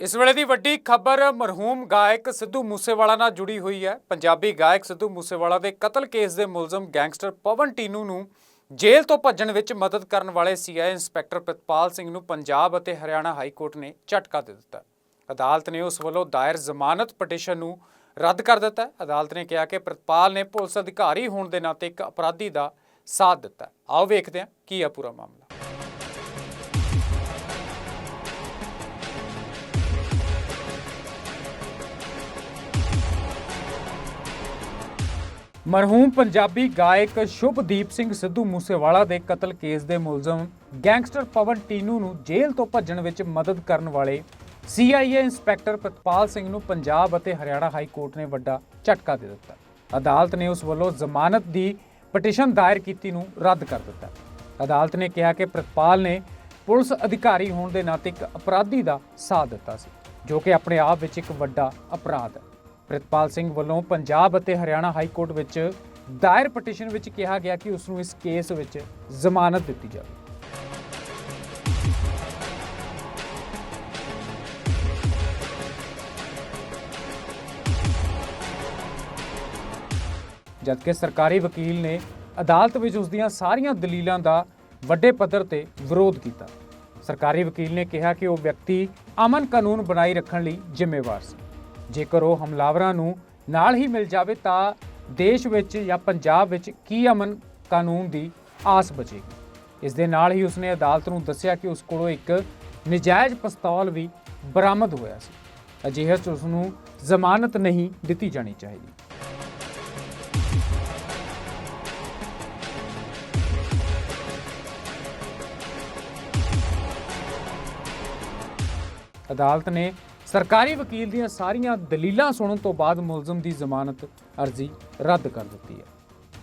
ਇਸ ਵੇਲੇ ਦੀ ਵੱਡੀ ਖਬਰ ਮਰਹੂਮ ਗਾਇਕ ਸਿੱਧੂ ਮੂਸੇਵਾਲਾ ਨਾਲ ਜੁੜੀ ਹੋਈ ਹੈ। ਪੰਜਾਬੀ ਗਾਇਕ ਸਿੱਧੂ ਮੂਸੇਵਾਲਾ ਦੇ ਕਤਲ ਕੇਸ ਦੇ ਮੁਲਜ਼ਮ ਗੈਂਗਸਟਰ ਪਵਨ ਟੀਨੂ ਨੂੰ ਜੇਲ੍ਹ ਤੋਂ ਭੱਜਣ ਵਿੱਚ ਮਦਦ ਕਰਨ ਵਾਲੇ ਸੀਆਈ ਇੰਸਪੈਕਟਰ ਪ੍ਰਿਤਪਾਲ ਸਿੰਘ ਨੂੰ ਪੰਜਾਬ ਅਤੇ ਹਰਿਆਣਾ ਹਾਈ ਕੋਰਟ ਨੇ ਝਟਕਾ ਦੇ ਦਿੱਤਾ। ਅਦਾਲਤ ਨੇ ਉਸ ਵੱਲੋਂ ਦਾਇਰ ਜ਼ਮਾਨਤ ਪਟੀਸ਼ਨ ਨੂੰ ਰੱਦ ਕਰ ਦਿੱਤਾ। ਅਦਾਲਤ ਨੇ ਕਿਹਾ ਕਿ ਪ੍ਰਿਤਪਾਲ ਨੇ ਪੁਲਿਸ ਅਧਿਕਾਰੀ ਹੋਣ ਦੇ ਨਾਤੇ ਇੱਕ ਅਪਰਾਧੀ ਦਾ ਸਾਥ ਦਿੱਤਾ। ਆਓ ਵੇਖਦੇ ਹਾਂ ਕੀ ਹੈ ਪੂਰਾ ਮਾਮਲਾ। ਮਰਹੂਮ ਪੰਜਾਬੀ ਗਾਇਕ ਸ਼ੁਭਦੀਪ ਸਿੰਘ ਸਿੱਧੂ ਮੂਸੇਵਾਲਾ ਦੇ ਕਤਲ ਕੇਸ ਦੇ ਮੁਲਜ਼ਮ ਗੈਂਗਸਟਰ ਪਵਨ ਟੀਨੂ ਨੂੰ ਜੇਲ੍ਹ ਤੋਂ ਭੱਜਣ ਵਿੱਚ ਮਦਦ ਕਰਨ ਵਾਲੇ ਸੀਆਈਏ ਇੰਸਪੈਕਟਰ ਪ੍ਰਤਪਾਲ ਸਿੰਘ ਨੂੰ ਪੰਜਾਬ ਅਤੇ ਹਰਿਆਣਾ ਹਾਈ ਕੋਰਟ ਨੇ ਵੱਡਾ ਝਟਕਾ ਦੇ ਦਿੱਤਾ। ਅਦਾਲਤ ਨੇ ਉਸ ਵੱਲੋਂ ਜ਼ਮਾਨਤ ਦੀ ਪਟੀਸ਼ਨ ਦਾਇਰ ਕੀਤੀ ਨੂੰ ਰੱਦ ਕਰ ਦਿੱਤਾ। ਅਦਾਲਤ ਨੇ ਕਿਹਾ ਕਿ ਪ੍ਰਿਤਪਾਲ ਨੇ ਪੁਲਿਸ ਅਧਿਕਾਰੀ ਹੋਣ ਦੇ ਨਾਤੇ ਇੱਕ ਅਪਰਾਧੀ ਦਾ ਸਾਥ ਦਿੱਤਾ ਸੀ, ਜੋ ਕਿ ਆਪਣੇ ਆਪ ਵਿੱਚ ਇੱਕ ਵੱਡਾ ਅਪਰਾਧ ਹੈ। ਪ੍ਰਿਤਪਾਲ ਸਿੰਘ ਵੱਲੋਂ ਪੰਜਾਬ ਅਤੇ ਹਰਿਆਣਾ ਹਾਈ ਕੋਰਟ ਵਿੱਚ ਦਾਇਰ ਪਟੀਸ਼ਨ ਵਿੱਚ ਕਿਹਾ ਗਿਆ ਕਿ ਉਸ ਨੂੰ ਇਸ ਕੇਸ ਵਿੱਚ ਜ਼ਮਾਨਤ ਦਿੱਤੀ ਜਾਵੇ। ਜਦਕਿ ਸਰਕਾਰੀ ਵਕੀਲ ਨੇ ਅਦਾਲਤ ਵਿੱਚ ਉਸ ਦੀਆਂ ਸਾਰੀਆਂ ਦਲੀਲਾਂ ਦਾ ਵੱਡੇ ਪੱਧਰ ਤੇ ਵਿਰੋਧ ਕੀਤਾ। ਸਰਕਾਰੀ ਵਕੀਲ ਨੇ ਕਿਹਾ ਕਿ ਉਹ ਵਿਅਕਤੀ ਅਮਨ ਕਾਨੂੰਨ ਬਣਾਈ ਰੱਖਣ ਲਈ ਜ਼ਿੰਮੇਵਾਰ ਸੀ। ਜੇਕਰ ਉਹ ਹਮਲਾਵਰਾਂ ਨੂੰ ਨਾਲ ਹੀ ਮਿਲ ਜਾਵੇ ਤਾਂ ਦੇਸ਼ ਵਿੱਚ ਜਾਂ ਪੰਜਾਬ ਵਿੱਚ ਕੀ ਅਮਨ ਕਾਨੂੰਨ ਦੀ ਆਸ ਬਚੇਗੀ? ਇਸ ਦੇ ਨਾਲ ਹੀ ਉਸਨੇ ਅਦਾਲਤ ਨੂੰ ਦੱਸਿਆ ਕਿ ਉਸ ਕੋਲੋਂ ਇੱਕ ਨਜਾਇਜ਼ ਪਿਸਤੌਲ ਵੀ ਬਰਾਮਦ ਹੋਇਆ ਸੀ। ਅਜਿਹੇ 'ਚ ਉਸ ਨੂੰ ਜ਼ਮਾਨਤ ਨਹੀਂ ਦਿੱਤੀ ਜਾਣੀ ਚਾਹੀਦੀ। ਅਦਾਲਤ ਨੇ ਸਰਕਾਰੀ ਵਕੀਲ ਦੀਆਂ ਸਾਰੀਆਂ ਦਲੀਲਾਂ ਸੁਣਨ ਤੋਂ ਬਾਅਦ ਮੁਲਜ਼ਮ ਦੀ ਜ਼ਮਾਨਤ ਅਰਜ਼ੀ ਰੱਦ ਕਰ ਦਿੱਤੀ ਹੈ।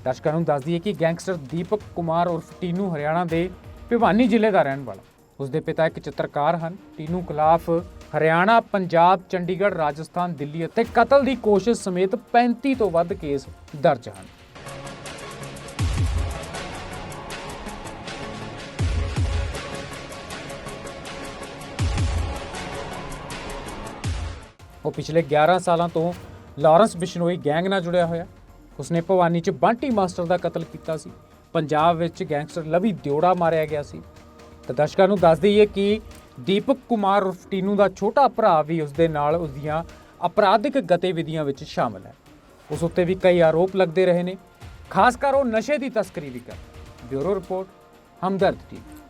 ਦਰਸ਼ਕਾਂ ਨੂੰ ਦੱਸ ਦਈਏ ਕਿ ਗੈਂਗਸਟਰ ਦੀਪਕ ਕੁਮਾਰ ਉਰਫ ਟੀਨੂ ਹਰਿਆਣਾ ਦੇ ਭਿਵਾਨੀ ਜ਼ਿਲ੍ਹੇ ਦਾ ਰਹਿਣ ਵਾਲਾ। ਉਸ ਦੇ ਪਿਤਾ ਇੱਕ ਚਿੱਤਰਕਾਰ ਹਨ। ਟੀਨੂ ਖਿਲਾਫ ਹਰਿਆਣਾ, ਪੰਜਾਬ, ਚੰਡੀਗੜ੍ਹ, ਰਾਜਸਥਾਨ, ਦਿੱਲੀ ਅਤੇ ਕਤਲ ਦੀ ਕੋਸ਼ਿਸ਼ ਸਮੇਤ 35 ਤੋਂ ਵੱਧ ਕੇਸ ਦਰਜ ਹਨ। ਉਹ ਪਿਛਲੇ 11 ਸਾਲਾਂ ਤੋਂ ਲਾਰੈਂਸ ਬਿਸ਼ਨੋਈ ਗੈਂਗ ਨਾਲ ਜੁੜਿਆ ਹੋਇਆ। ਉਸਨੇ ਭਵਾਨੀ 'ਚ ਬਾਂਟੀ ਮਾਸਟਰ ਦਾ ਕਤਲ ਕੀਤਾ ਸੀ। ਪੰਜਾਬ ਵਿੱਚ ਗੈਂਗਸਟਰ ਲਵੀ ਦਿਓੜਾ ਮਾਰਿਆ ਗਿਆ ਸੀ। ਤਾਂ ਦਰਸ਼ਕਾਂ ਨੂੰ ਦੱਸ ਦਈਏ ਕਿ ਦੀਪਕ ਕੁਮਾਰ ਉਰਫ ਟੀਨੂ ਦਾ ਛੋਟਾ ਭਰਾ ਵੀ ਉਸਦੇ ਨਾਲ ਉਸ ਦੀਆਂ ਅਪਰਾਧਿਕ ਗਤੀਵਿਧੀਆਂ ਵਿੱਚ ਸ਼ਾਮਲ ਹੈ। ਉਸ ਉੱਤੇ ਵੀ ਕਈ ਆਰੋਪ ਲੱਗਦੇ ਰਹੇ ਨੇ। ਖਾਸ ਕਰ ਉਹ ਨਸ਼ੇ ਦੀ ਤਸਕਰੀ ਵੀ ਕਰਦਾ ਬਿਊਰੋ ਰਿਪੋਰਟ, ਹਮਦਰਦ ਟੀਵੀ।